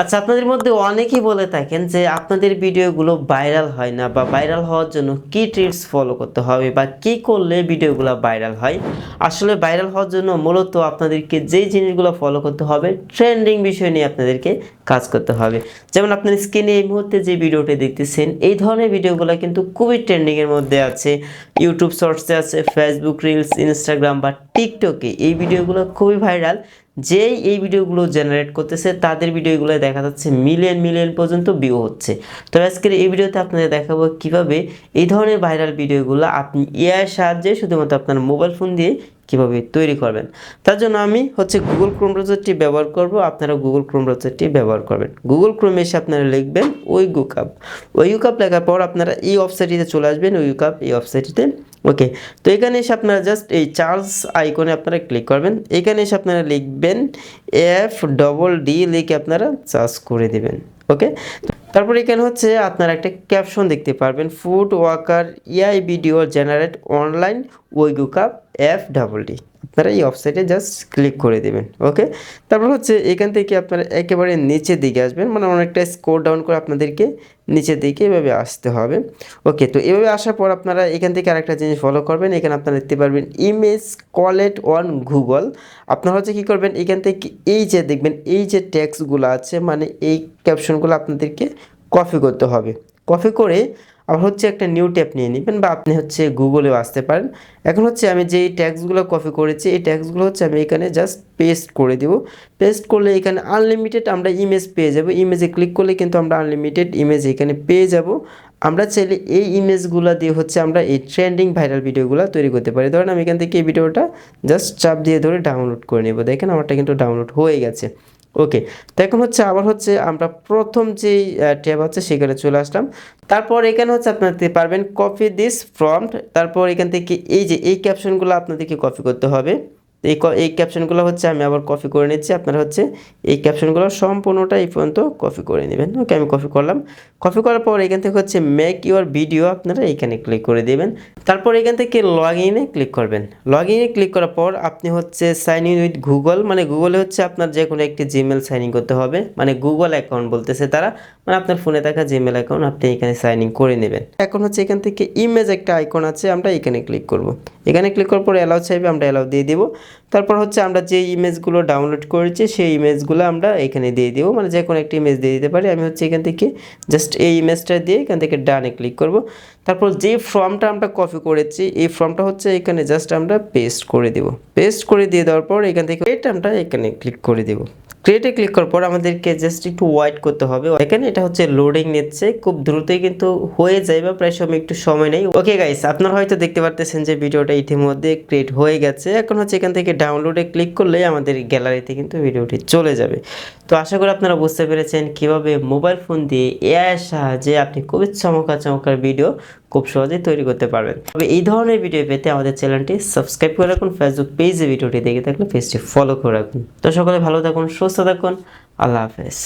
আচ্ছা আপনাদের মধ্যে অনেকেই বলে থাকেন যে আপনাদের ভিডিওগুলো ভাইরাল হয় না বা ভাইরাল হওয়ার জন্য কি ট্রিক্স ফলো করতে হবে বা কি করলে ভিডিওগুলো ভাইরাল হয়? আসলে ভাইরাল হওয়ার জন্য মূলত আপনাদেরকে যেই জিনিসগুলো ফলো করতে হবে ট্রেন্ডিং বিষয় নিয়ে আপনাদেরকে কাজ করতে হবে। যেমন আপনার স্ক্রিনে এই মুহূর্তে যে ভিডিওটি দেখতেছেন, এই ধরনের ভিডিওগুলো কিন্তু খুবই ট্রেন্ডিংয়ের মধ্যে আছে। ইউটিউব শর্টসে আছে ফেসবুক রিলস ইনস্টাগ্রাম বা টিকটকে এই ভিডিওগুলো খুবই ভাইরাল যেই এই ভিডিওগুলো জেনারেট করতেছে, তাদের ভিডিওগুলো দেখা যাচ্ছে মিলিয়ন মিলিয়ন পর্যন্ত ভিউ হচ্ছে। তো আজকের এই ভিডিওতে আপনাদের দেখাবো কীভাবে এই ধরনের ভাইরাল ভিডিওগুলো আপনি এআই সাহায্যে শুধুমাত্র আপনার মোবাইল ফোন দিয়ে কীভাবে তৈরি করবেন। তার জন্য আমি হচ্ছে গুগল ক্রোম ব্রাউজারটি ব্যবহার করব, আপনারা গুগল ক্রোম ব্রাউজারটি ব্যবহার করবেন। গুগল ক্রোম এসে আপনারা লিখবেন ওই গুকাপ ওই গুকাপ লেখার পর আপনারা এই ওয়েবসাইটটিতে চলে আসবেন, ওই গুকাপ এই ওয়েবসাইটটিতে ওকে তো এখানে এসে আপনারা জাস্ট এই চার্জ আইকনে আপনারা ক্লিক করবেন। এখানে এসে আপনারা লিখবেন এফ ডবল ডি লিখে আপনারা চার্জ করে দেবেন। ওকে তারপর এখানে হচ্ছে আপনারা একটা ক্যাপশন দেখতে পারবেন food walker AI video generate online ওয়েগুকাপ F double D আপনারা এই ওয়েবসাইটে জাস্ট ক্লিক করে দেবেন ওকে তারপর হচ্ছে এখান থেকে আপনারা একেবারে নিচের দিকে আসবেন মানে অনেকটা স্কোর ডাউন করে আপনাদেরকে নিচের দিকে এভাবে আসতে হবে ওকে তো এভাবে আসার পর আপনারা এখান থেকে আরেকটা জিনিস ফলো করবেন, এখানে আপনারা দেখতে পারবেন ইমেজ কলেট অন গুগল আপনারা হচ্ছে কী করবেন, এখান থেকে এই যে দেখবেন, এই যে ট্যাক্সগুলো আছে মানে এই ক্যাপশনগুলো আপনাদেরকে কপি করতে হবে। কপি করে আবার হচ্ছে একটা নিউ ট্যাব নিয়ে নেবেন বা আপনি হচ্ছে গুগলেও আসতে পারেন। এখন হচ্ছে আমি যে ট্যাক্সগুলো কপি করেছি, এই ট্যাক্সগুলো হচ্ছে আমি এখানে জাস্ট পেস্ট করে দেব। পেস্ট করলে এখানে আনলিমিটেড আমরা ইমেজ পেয়ে যাব। ইমেজে ক্লিক করলে কিন্তু আমরা আনলিমিটেড ইমেজ এখানে পেয়ে যাব। আমরা চাইলে এই ইমেজগুলো দিয়ে হচ্ছে আমরা এই ট্রেন্ডিং ভাইরাল ভিডিওগুলো তৈরি করতে পারি। ধরেন আমি এখান থেকে এই ভিডিওটা জাস্ট চাপ দিয়ে ধরে ডাউনলোড করে নেব। দেখেন আমারটা কিন্তু ডাউনলোড হয়ে গেছে। ওকে, তো এখন হচ্ছে আবার হচ্ছে আমরা প্রথম যেই ট্যাব আছে সেখানে চলে আসলাম। তারপর এখানে হচ্ছে আপনারা দিতে পারবেন কপি দিস ফ্রম্ট তারপর এখান থেকে এই যে, এই ক্যাপশনগুলো আপনাদেরকে কপি করতে হবে। এই ক- এই ক্যাপশনগুলো হচ্ছে আমি আবার কপি করে নিচ্ছি। আপনারা হচ্ছে এই ক্যাপশনগুলো সম্পূর্ণটা এই পর্যন্ত কপি করে নেবেন। ওকে আমি কপি করলাম। কপি করার পর এখান থেকে হচ্ছে মেক ইউর ভিডিও আপনারা এখানে ক্লিক করে দেবেন। তারপর এখান থেকে লগ ইনে ক্লিক করবেন। লগ ইনে ক্লিক করার পর আপনি হচ্ছে সাইন ইন উইথ গুগল মানে গুগলে হচ্ছে আপনার যে কোনো একটি জিমেল সাইন ইন করতে হবে। মানে গুগল অ্যাকাউন্ট বলতেছে তারা। মানে আপনার ফোনে থাকা জিমেল অ্যাকাউন্ট আপনি এখানে সাইন ইন করে নেবেন। এখন হচ্ছে এখান থেকে ইমেজ একটা আইকন আছে, আমরা এখানে ক্লিক করব। এখানে ক্লিক করার পর অ্যালাউ চাইবে, আমরা অ্যালাউ দিয়ে দিব। তারপর হচ্ছে আমরা যে ইমেজগুলো ডাউনলোড করেছি, সেই ইমেজগুলো আমরা এখানে দিয়ে দেবো। মানে যে কোনো একটা ইমেজ দিয়ে দিতে পারি। আমি হচ্ছে এখান থেকে জাস্ট এই ইমেজটা দিয়ে এখান থেকে ডানে ক্লিক করব। তারপর যে ফর্মটা আমরা কপি করেছি, এই ফর্মটা হচ্ছে এখানে জাস্ট আমরা পেস্ট করে দেব। পেস্ট করে দিয়ে দেওয়ার পর এখান থেকে এটা আমরা এখানে ক্লিক করে দেব। ক্রিয়েটে ক্লিক করার পর আমাদেরকে জাস্ট একটু ওয়াইট করতে হবে। এখানে এটা হচ্ছে লোডিং নিচ্ছে, খুব দ্রুতই কিন্তু হয়ে যায় বা প্রায় সময় একটু সময় নেই। ওকে গাইস আপনারা হয়তো দেখতে পারতেছেন যে ভিডিওটা ইতিমধ্যে ক্রিয়েট হয়ে গেছে। এখন হচ্ছে এখান থেকে ডাউনলোডে ক্লিক করলেই আমাদের গ্যালারিতে কিন্তু ভিডিওটি চলে যাবে। তো আশা করি আপনারা বুঝতে পেরেছেন কীভাবে মোবাইল ফোন দিয়ে এআই সাহায্যে আপনি খুবই চমকা চমকার ভিডিও খুব সহজেই তৈরি করতে পারবেন। তবে এই ধরনের ভিডিও পেতে আমাদের চ্যানেলটি সাবস্ক্রাইব করে রাখুন ফেসবুক পেজে ভিডিওটি দেখে থাকলে পেজটি ফলো করে রাখুন। তো সকলে ভালো থাকুন, সুস্থ থাকুন, আল্লাহ হাফেজ।